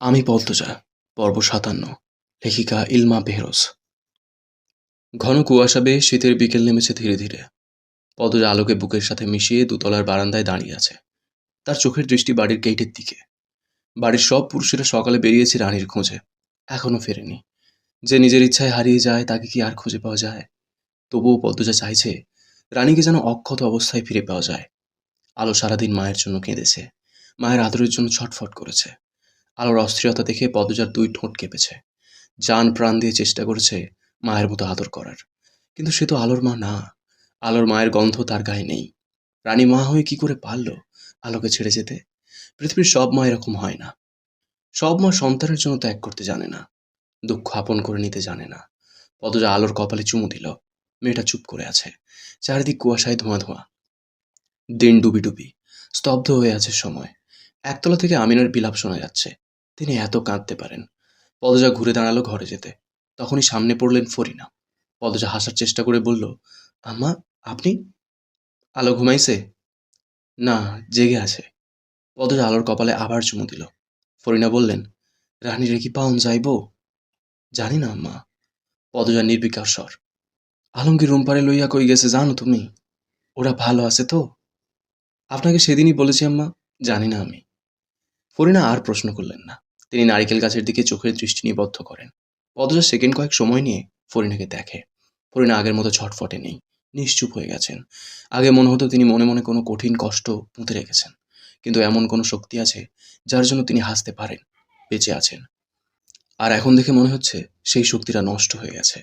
আমি পদ্মজা, পর্ব সাতান্ন, লেখিকা ইলমা বেহরোজ। ঘন কুয়াশা বেয়ে শীতের বিকেল নেমেছে ধীরে ধীরে। পদ্মজা আলোকে বুকের সাথে মিশিয়ে দুতলার বারান্দায় দাঁড়িয়ে আছে। তার চোখের দৃষ্টি বাড়ির গেটের দিকে। বাড়ির সব পুরুষেরা সকালে বেরিয়েছে রানীর খোঁজে। এখনও ফেরেনি। যে নিজের ইচ্ছায় হারিয়ে যায়, তাকে কি আর খুঁজে পাওয়া যায়? তবুও পদ্মজা চাইছে, রানীকে যেন অক্ষত অবস্থায় ফিরে পাওয়া যায়। আলো সারাদিন মায়ের জন্য কেঁদেছে। মায়ের আদরের জন্য ছটফট করেছে। আলোর অস্থিরতা দেখে পদজার দুই ঠোঁট কেঁপেছে। যান প্রাণ দিয়ে চেষ্টা করেছে মায়ের মতো আদর করার। কিন্তু সে তো আলোর মা না। আলোর মায়ের গন্ধ তার গায়ে নেই। রানী মা হয়ে কি করে পারল আলোকে ছেড়ে যেতে? পৃথিবীর সব মা এরকম হয় না। সব মা সন্তানের জন্য ত্যাগ করতে জানে না। দুঃখ আপন করে নিতে জানে না। পদজা আলোর কপালে চুমু দিল। মেয়েটা চুপ করে আছে। চারিদিক কুয়াশায় ধোঁয়া ধোঁয়া। দিন ডুবি ডুবি। স্তব্ধ হয়ে আছে সময়। একতলা থেকে আমিনের বিলাপ শোনা যাচ্ছে। তিনি এত কাঁদতে পারেন। পদজা ঘুরে দাঁড়াল ঘরে যেতে। তখনই সামনে পড়লেন ফরিনা। পদজা হাসার চেষ্টা করে বলল, আম্মা, আপনি? আলো ঘুমাইছে? না, জেগে আছে। পদজা আলোর কপালে আবার চুমু দিল। ফরিনা বললেন রানী রেখি পাউন যাইব? জানি না, আম্মা। পদজা নির্বিকার স্বর, আলমগীর রুমপারে লইয়া কই গেছে জানো তুমি? ওরা ভালো আছে তো? আপনাকে সেদিনই বলেছি, আম্মা, জানি না আমি। ফরিনা আর প্রশ্ন করলেন না। তিনি নারিকেল গাছের দিকে চোখের দৃষ্টি নিবদ্ধ করেন। পদজা সেকেন্ড কয়েক সময় নিয়ে ফরিনাকে দেখে। ফরিনা আগের মতো ছটফটে নেই, নিশ্চুপ হয়ে গেছেন। আগে মনে হতো তিনি মনে মনে কোনো কঠিন কষ্ট পুঁতে রেখেছেন। কিন্তু এমন কোনো শক্তি আছে যার জন্য তিনি হাসতে পারেন, বেঁচে আছেন। আর এখন দেখে মনে হচ্ছে সেই শক্তিটা নষ্ট হয়ে গেছে।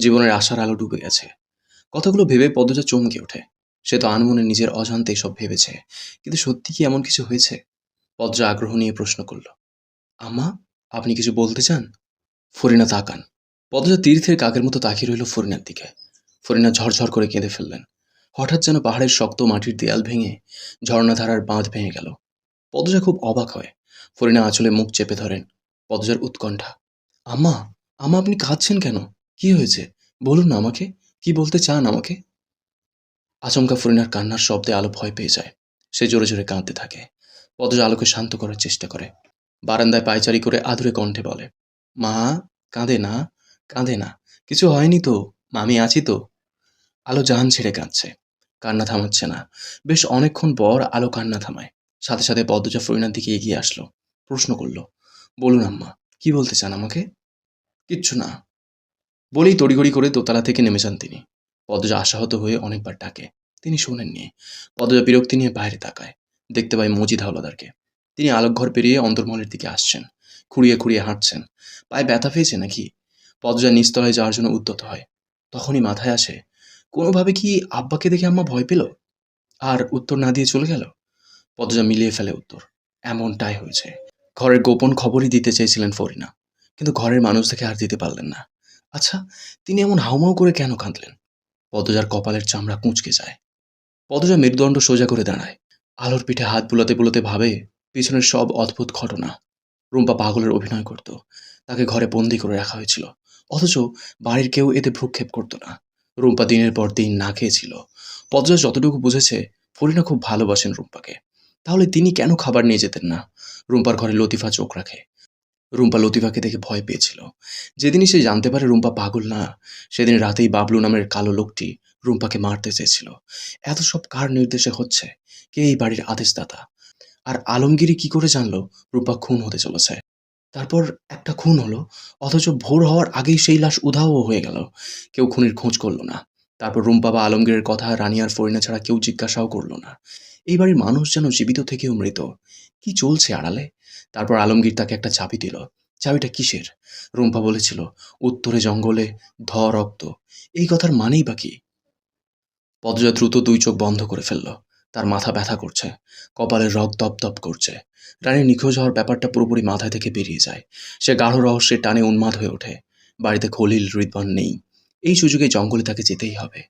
জীবনের আশার আলো ডুবে গেছে। কথাগুলো ভেবে পদজা চমকে ওঠে। সে তো আনমনে নিজের অজান্তে সব ভেবেছে। কিন্তু সত্যি কি এমন কিছু হয়েছে? পদ্রা আগ্রহ নিয়ে প্রশ্ন করল। আম্মা, আপনি কিছু বলতে চান? ফরিনা তাকান। পদ্মজা তীর্থের কাকের মতো তাকিয়ে রইল ফরিনার দিকে। ফরিনা ঝরঝর করে কেঁদে ফেললেন। হঠাৎ যেন পাহাড়ের শক্ত মাটির দেয়াল ভেঙে ঝর্ণাধারার বাঁধ ভেঙে গেল। পদ্মজা খুব অবাক হয়। ফরিনা আঁচলে মুখ চেপে ধরেন, পদজার উৎকণ্ঠা। আম্মা আম্মা, আপনি কাঁদছেন কেন? কি হয়েছে? বলুন না আমাকে। কি বলতে চান আমাকে? আচমকা ফরিনার কান্নার শব্দে আলো ভয় পেয়ে যায়। সে জোরে জোরে কাঁদতে থাকে। পদজা আলোকে শান্ত করার চেষ্টা করে। বারান্দায় পায়চারি করে আদুরে কণ্ঠে বলে, মা, কাঁদে না কাঁদে না, কিছু হয়নি তো? মামি আছি তো? আলো জাহান ছেড়ে কাঁদছে, কান্না থামাচ্ছে না। বেশ অনেকক্ষণ পর আলো কান্না থামায়। সাথে সাথে পদ্মজা ফরিনার দিকে এগিয়ে আসলো, প্রশ্ন করল, বলুন আম্মা, কি বলতে চান আমাকে? কিচ্ছু না। বলেই তড়িঘড়ি করে দোতলা থেকে নেমে যান তিনি। পদ্মজা আশাহত হয়ে অনেকবার ডাকে। তিনি শোনেননি। পদ্মজা বিরক্তি নিয়ে বাইরে তাকায়। দেখতে পায় মজিদ হাওলাদারকে। তিনি আলোকঘর পেরিয়ে অন্তর্মহলের দিকে আসছেন, খুঁড়িয়ে খুঁড়িয়ে হাঁটছেন। পায়ে ব্যথা পেয়েছে নাকি? পদ্মজা নিচতলায় যাওয়ার জন্য উদ্যত হয়। তখনই মাথায় আসে, কোনোভাবে কি আব্বাকে দেখে আম্মা ভয় পেল? আর উত্তর না দিয়ে চলে গেল? পদ্মজা মিলিয়ে ফেলে উত্তর, এমনটাই হয়েছে। ঘরের গোপন খবরই দিতে চেয়েছিলেন ফরিনা, কিন্তু ঘরের মানুষ দেখে আর দিতে পারলেন না। আচ্ছা তিনি এমন হাউমাউ করে কেন কাঁদলেন? পদজার কপালের চামড়া কুঁচকে যায়। পদজা মেরুদণ্ড সোজা করে দাঁড়ায়। আলোর পিঠে হাত বুলাতে বুলাতে ভাবে পিছনের সব অদ্ভুত ঘটনা। রুম্পা পাগলের অভিনয় করত। তাকে ঘরে বন্দি করে রাখা হয়েছিল। অথচ বাড়ির কেউ এতে ভ্রুক্ষেপ করতো না। রুম্পা দিনের পর দিন না খেয়েছিল। পদজা যতটুকু বুঝেছে, ফরিনা খুব ভালোবাসেন রুম্পাকে। তাহলে তিনি কেন খাবার নিয়ে যেতেন না? রুম্পার ঘরে লতিফা চোখ রাখে। রুম্পা লতিফাকে দেখে ভয় পেয়েছিল। যেদিনই সে জানতে পারে রুম্পা পাগল না, সেদিন রাতেই বাবলু নামের কালো লোকটি রুম্পাকে মারতে চেয়েছিল। এত সব কার নির্দেশে হচ্ছে? কে এই বাড়ির আদেশদাতা? আর আলমগিরি কি করে জানলো? রূপা খুন হতে চলেছে। তারপর একটা খুন হলো, অথচ ভোর হওয়ার আগেই সেই লাশ উধাও হয়ে গেল। কেউ খুনির খোঁজ করল না। তারপর রুম্পা বা আলমগীরের কথা রানী আর ফরিনা ছাড়া কেউ জিজ্ঞাসাও করল না। এই বাড়ির মানুষ যেন জীবিত থেকেও মৃত। কি চলছে আড়ালে? তারপর আলমগীর তাকে একটা চাবি দিল। চাবিটা কিসের? রুম্পা বলেছিল, উত্তরে জঙ্গলে ধ রক্ত এই কথার মানেই বা কি? পদজা দ্রুত দুই চোখ বন্ধ করে ফেলল। তার মাথা ব্যথা করছে কপালের রক দপ দপ করছে। রানীর নিখোঁজ হওয়ার ব্যাপারটা পুরোপুরি মাথায় থেকে বেরিয়ে যায়। সে গাঢ় রহস্যের টানে উন্মাদ হয়ে ওঠে। বাড়িতে খলিল হৃদবান নেই। এই সুযোগে জঙ্গলে তাকে যেতেই হবে।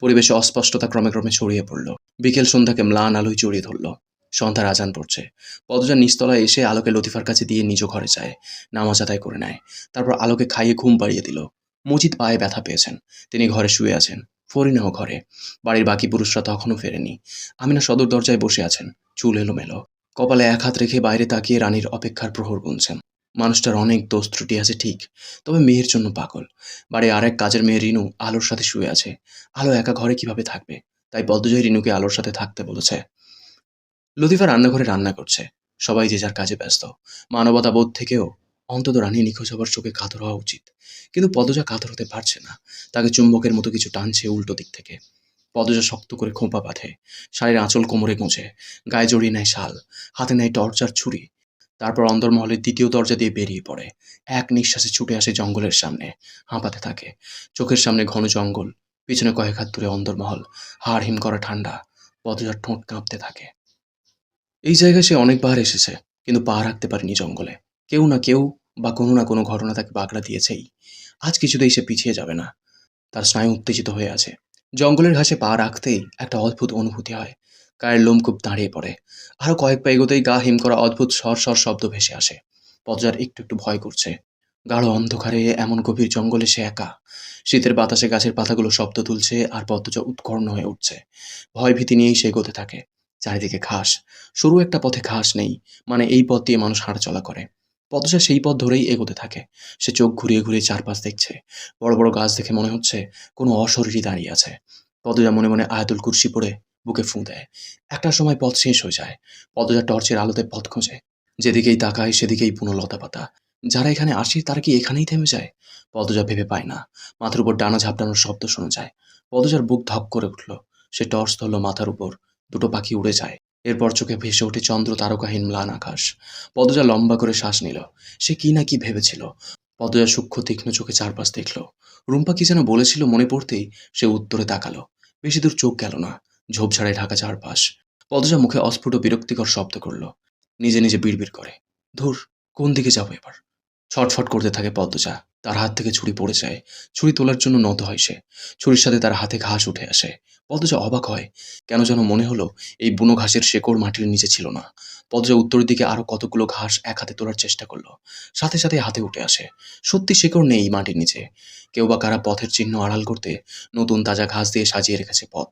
পরিবেশে অস্পষ্টতা ক্রমে ক্রমে ছড়িয়ে পড়ল। বিকেল সন্ধ্যাকে ম্লান আলোয় জড়িয়ে ধরল। সন্ধ্যার আজান পড়ছে। পদজা নিচতলায় এসে আলোকে লতিফার কাছে দিয়ে নিজ ঘরে যায়। নামাজ আদায় করে নেয়। তারপর আলোকে খাইয়ে ঘুম পাড়িয়ে দিল। মজিদ পায়ে ব্যথা পেয়েছেন। তিনি ঘরে শুয়ে আছেন। ফরিনাও ঘরে। বাড়ির বাকি পুরুষরা তখনও ফেরেনি। আমিনা সদর দরজায় বসে আছেন। চুল এলোমেলো। কপালে এক হাত রেখে বাইরে তাকিয়ে রানীর অপেক্ষার প্রহর গুনছেন। মানুষটার অনেক দোষ ত্রুটি আছে, ঠিক। তবে মেয়ের জন্য পাগল। বাড়ি আরেক কাজের মেয়ে রিনু আলোর সাথে শুয়ে আছে। আলো একা ঘরে কীভাবে থাকবে? তাই পদ্মজয় রিনুকে আলোর সাথে থাকতে বলেছে। লতিফা রান্নাঘরে রান্না করছে। সবাই যে যার কাজে ব্যস্ত। মানবতা বোধ থেকেও অন্তত রানী নিখোঁজ হবার চোখে কাতর হওয়া উচিত। কিন্তু পদজা কাতর হতে পারছে না। তাকে চুম্বকের মতো কিছু টানছে উল্টো দিক থেকে। পদজা শক্ত করে খোঁপা বাঁধে। শাড়ির আঁচল কোমরে গোঁজে। গায়ে জড়িয়ে নেয় শাল। হাতে নেয় টর্চার ছুরি। তারপর অন্দরমহলের দ্বিতীয় দরজা দিয়ে বেরিয়ে পড়ে। এক নিঃশ্বাসে ছুটে আসে জঙ্গলের সামনে। হাঁপাতে থাকে। চোখের সামনে ঘন জঙ্গল। পিছনে কয়েক হাত দূরে অন্দরমহল। হাড় হিম করা ঠান্ডা। পদজার ঠোঁট কাঁপতে থাকে। এই জায়গায় সে অনেকবার এসেছে। কিন্তু পা রাখতে পারেনি জঙ্গলে। কেউ না কেউ বা কোনো না কোনো ঘটনা তাকে বাগড়া দিয়েছেই। আজ কিছুতেই সে পিছিয়ে যাবে না। তার স্নায়ু উত্তেজিত হয়ে আছে। জঙ্গলের ঘাসে পা রাখতেই একটা অদ্ভুত অনুভূতি হয়। গায়ের লোম খুব দাঁড়িয়ে পড়ে। আরও কয়েক পা এগোতেই গা হিম করা অদ্ভুত সর সর শব্দ ভেসে আসে। পদজার একটু একটু ভয় করছে। গাঢ় অন্ধকারে এমন গভীর জঙ্গলে সে একা। শীতের বাতাসে গাছের পাতাগুলো শব্দ তুলছে আর পদ্মজা উৎকর্ণ হয়ে উঠছে। ভয় ভীতি নিয়েই সে এগোতে থাকে। চারিদিকে ঘাস। সরু একটা পথে ঘাস নেই। মানে এই পথ দিয়ে মানুষ হাঁটাচলা করে। পদজা সেই পথ ধরেই এগোতে থাকে। সে চোখ ঘুরিয়ে ঘুরিয়ে চারপাশ দেখছে। বড় বড় গাছ দেখে মনে হচ্ছে কোনো অশরীরই দাঁড়িয়ে আছে। পদজা মনে মনে আয়াতুল কুর্সি পড়ে বুকে ফুঁ দেয়। একটা সময় পথ শেষ হয়ে যায়। পদজা টর্চের আলোতে পথ খোঁজে। যেদিকেই তাকায় সেদিকেই পুনঃ লতা পাতা। যারা এখানে আসে, তারা কি এখানেই থেমে যায়? পদজা ভেবে পায় না। মাথার উপর ডানা ঝাপটানোর শব্দ শোনা যায়। পদজার বুক ধক করে উঠল। সে টর্চ ধরল মাথার উপর। দুটো পাখি উড়ে যায়। এরপর চোখে ভেসে ওঠে চন্দ্র তারকাহীন ম্লান আকাশ। পদজা লম্বা করে শ্বাস নিল। সে কি না কি ভেবেছিল? পদজা সূক্ষ্ম, তীক্ষ্ণ চোখে চারপাশ দেখল। রুম্পা কি যেন বলেছিল মনে পড়তেই সে উত্তরে তাকালো। বেশি দূর চোখ গেল না। ঝোপঝাড়ায় ঢাকা চারপাশ। পদজা মুখে অস্ফুট বিরক্তিকর শব্দ করল। নিজে নিজে বিড়বিড় করে, ধুর, কোন দিকে যাব এবার? ছটফট করতে থাকে পদ্মজা তার হাত থেকে ছুরি পড়ে যায়। ছুরি তোলার জন্য নত হয় সে। ছুরির সাথে তার হাতে ঘাস উঠে আসে। পদ্মজা অবাক হয়। কেন যেন মনে হলো, এই বুনো ঘাসের শেকড় মাটির নিচে ছিল না। পদ্মজা উত্তরের দিকে আরও কতগুলো ঘাস এক হাতে তোলার চেষ্টা করল। সাথে সাথে হাতে উঠে আসে। সত্যি শেকড় নেই মাটির নিচে। কেউ বা কারা পথের চিহ্ন আড়াল করতে নতুন তাজা ঘাস দিয়ে সাজিয়ে রেখেছে পথ।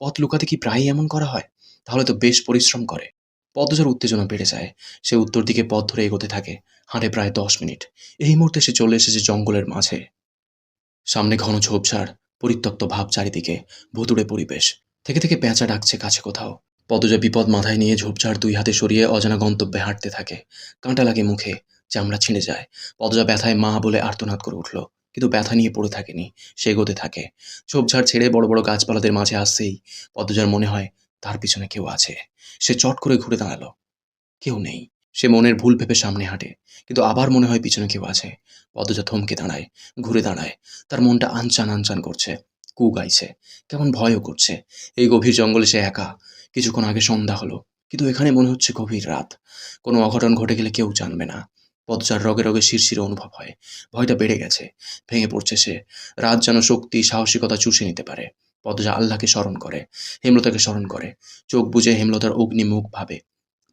পথ লুকাতে কি প্রায়ই এমন করা হয়? তাহলে তো বেশ পরিশ্রম করে। পদ্মজার উত্তেজনা বেড়ে যায়। সে উত্তর দিকে পথ ধরে এগোতে থাকে। হাঁটে প্রায় দশ মিনিট। এই মুহূর্তে সে চলে এসেছে জঙ্গলের মাঝে। সামনে ঘন ঝোপঝাড়, পরিত্যক্ত ভাব চারিদিকে, ভুতুড়ে পরিবেশ। থেকে থেকে পেঁচা ডাকছে কাছে কোথাও। পদজা বিপদ মাথায় নিয়ে ঝোপঝাড় দুই হাতে সরিয়ে অজানা গন্তব্যে হাঁটতে থাকে। কাঁটা লাগে মুখে, চামড়া ছিঁড়ে যায়। পদজা ব্যথায় মা বলে আর্তনাদ করে উঠল, কিন্তু ব্যথা নিয়ে পড়ে থাকেনি, সে এগোতে থাকে। ঝোপঝাড় ছেড়ে বড় বড় গাছপালাদের মাঝে আসছেই পদজার মনে হয়, তার পিছনে কেউ আছে। সে চট করে ঘুরে দাঁড়াল। কেউ নেই। সে মনের ভুল ভেবে সামনে হাঁটে, কিন্তু আবার মনে হয় পিছনে কেউ আছে। পদজা থমকে দাঁড়ায়, ঘুরে দাঁড়ায়। তার মনটা আনচান আনচান করছে, কু গাইছে, কেমন ভয়ও করছে। এই গভীর জঙ্গলে সে একা। কিছুক্ষণ আগে সন্ধ্যা হলো, কিন্তু এখানে মনে হচ্ছে গভীর রাত। কোনো অঘটন ঘটে গেলে কেউ জানবে না। পদজার রগে রগে শিরশিরে অনুভব হয়। ভয়টা বেড়ে গেছে, ভেঙে পড়ছে সে। রাত যেন শক্তি, সাহসিকতা চুষে নিতে পারে। পদজা আল্লাহকে স্মরণ করে, হেমলতাকে স্মরণ করে। চোখ বুঝে হেমলতার অগ্নি মুখ ভাবে।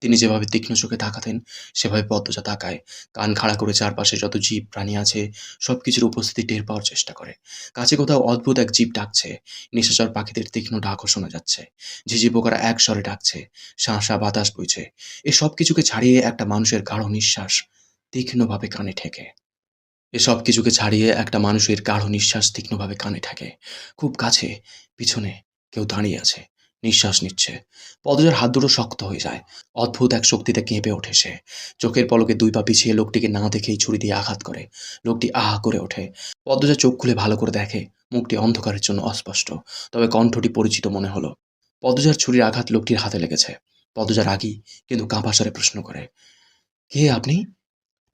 তিনি যেভাবে তীক্ষ্ণ চোখে তাকাতেন, সেভাবে পদ্মজা তাকায়। কান খাড়া করে চারপাশে যত জীব প্রাণী আছে সব কিছুর উপস্থিতি টের পাওয়ার চেষ্টা করে। কাছে কোথাও অদ্ভুত এক জীব ডাকছে। নিশাচর পাখিদের তীক্ষ্ণ ডাকও শোনা যাচ্ছে। ঝিঝি পোকারা এক স্বরে ডাকছে, শাঁসা বাতাস বইছে। এ সব কিছুকে ছাড়িয়ে একটা মানুষের গাঢ় নিঃশ্বাস তীক্ষ্ণভাবে কানে ঠেকে। এসব কিছুকে ছাড়িয়ে একটা মানুষের গাঢ় নিঃশ্বাস তীক্ষ্ণভাবে কানে ঠেকে। খুব কাছে, পিছনে কেউ দাঁড়িয়ে আছে। নিঃশ্বাস নিচ্ছে। পদজার হাত দুটো শক্ত হয়ে যায়। অদ্ভুত এক শক্তিতে কেঁপে ওঠে সে। চোখের পলকে দুই পা পিছিয়ে লোকটিকে না দেখেই ছুরি দিয়ে আঘাত করে। লোকটি আহা করে ওঠে। পদ্মজা চোখ খুলে ভালো করে দেখে। মুখটি অন্ধকারের জন্য অস্পষ্ট। তবে কণ্ঠটি পরিচিত মনে হলো। পদজার ছুরির আঘাত লোকটির হাতে লেগেছে। পদজার আগেই কিন্তু কাঁপা স্বরে প্রশ্ন করে, কে আপনি?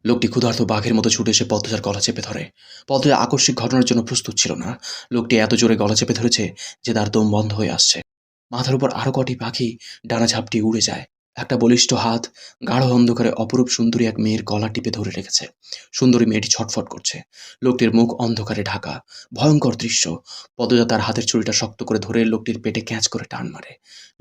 লোকটি ক্ষুধার্ত বাঘের মতো ছুটে এসে পদ্মজার গলা চেপে ধরে। পদ্মজা আকস্মিক ঘটনার জন্য প্রস্তুত ছিল না। লোকটি এত জোরে গলা চেপে ধরেছে যে তার দম বন্ধ হয়ে আসছে। মাথার উপর আরও কটি পাখি ডানা ঝাপটি উড়ে যায়। একটা বলিষ্ঠ হাত গাঢ় অন্ধকারে অপরূপ সুন্দরী এক মেয়ের গলা টিপে ধরে রেখেছে। সুন্দরী মেয়েটি ছটফট করছে। লোকটির মুখ অন্ধকারে ঢাকা। ভয়ঙ্কর দৃশ্য। পদজা তার হাতের ছুরিটা শক্ত করে ধরে লোকটির পেটে ক্যাঁচ করে টান মারে।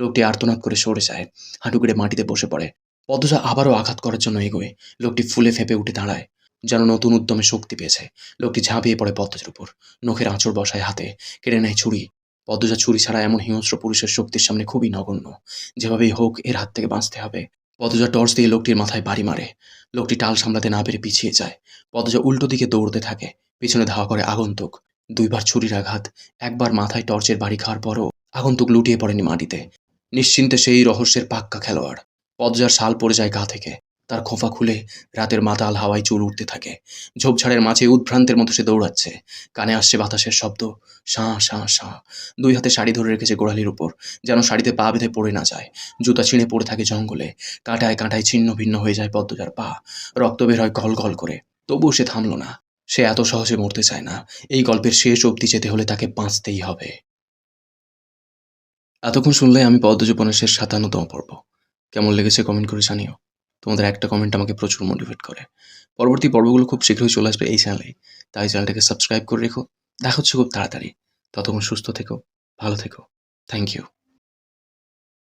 লোকটি আর্তনাদ করে সরে যায়। হাঁটু কেটে মাটিতে বসে পড়ে। পদজা আবারও আঘাত করার জন্য এগোয়। লোকটি ফুলে ফেপে উঠে দাঁড়ায়। যেন নতুন উদ্যমে শক্তি পেয়েছে। লোকটি ঝাঁপিয়ে পড়ে পদ্মজার উপর। নখের আঁচড় বসায় হাতে। কেড়ে নেয় ছুরি। পদ্মজা ছুরি ছাড়া এমন হিংস্র পুরুষের শক্তির সামনে খুবই নগণ্য। যেভাবেই হোক, এর হাত থেকে বাঁচতে হবে। পদ্মজা টর্চ দিয়ে লোকটির মাথায় বাড়ি মারে। লোকটি টাল সামলাতে না পেরে পিছিয়ে যায়। পদজা উল্টো দিকে দৌড়তে থাকে। পিছনে ধাওয়া করে আগন্তুক। দুইবার ছুরির আঘাত, একবার মাথায় টর্চের বাড়ি খাওয়ার পরও আগন্তুক লুটিয়ে পড়েনি মাটিতে। নিশ্চিন্তে সেই রহস্যের পাক্কা খেলোয়াড়। পদজার শাল পড়ে যায় গা থেকে। তার খোফা খুলে রাতের মাতাল হাওয়ায় চুল উঠতে থাকে। ঝোপঝাড়ের মাঝে উদ্ভ্রান্তের মতো সে দৌড়াচ্ছে। কানে আসছে বাতাসের শব্দ। সাঁ সাঁ সাঁ দুই হাতে শাড়ি ধরে রেখেছে গোড়ালির উপর, যেন শাড়িতে পা বেঁধে পড়ে না যায়। জুতা ছিঁড়ে পড়ে থাকে জঙ্গলে। কাঁটায় কাঁটায় ছিন্ন ভিন্ন হয়ে যায় পদ্মজার পা। রক্ত বের হয় গল গল করে। তবুও সে থামল না। সে এত সহজে মরতে চায় না। এই গল্পের শেষ অবধি যেতে হলে তাকে বাঁচতেই হবে। এতক্ষণ শুনলে আমি পদ্মজীবনের শেষ সাতান্নতম পর্ব। কেমন লেগেছে কমেন্ট করে জানিও। তোমাদের একটা কমেন্ট আমাকে প্রচুর মোটিভেট করে। পরবর্তী পর্বগুলো খুব শীঘ্রই চলে আসবে এই চ্যানেলে তাই চ্যানেলটাকে সাবস্ক্রাইব করে রেখো। দেখা হচ্ছে খুব তাড়াতাড়ি। ততক্ষণ সুস্থ থেকো, ভালো থেকো। Thank you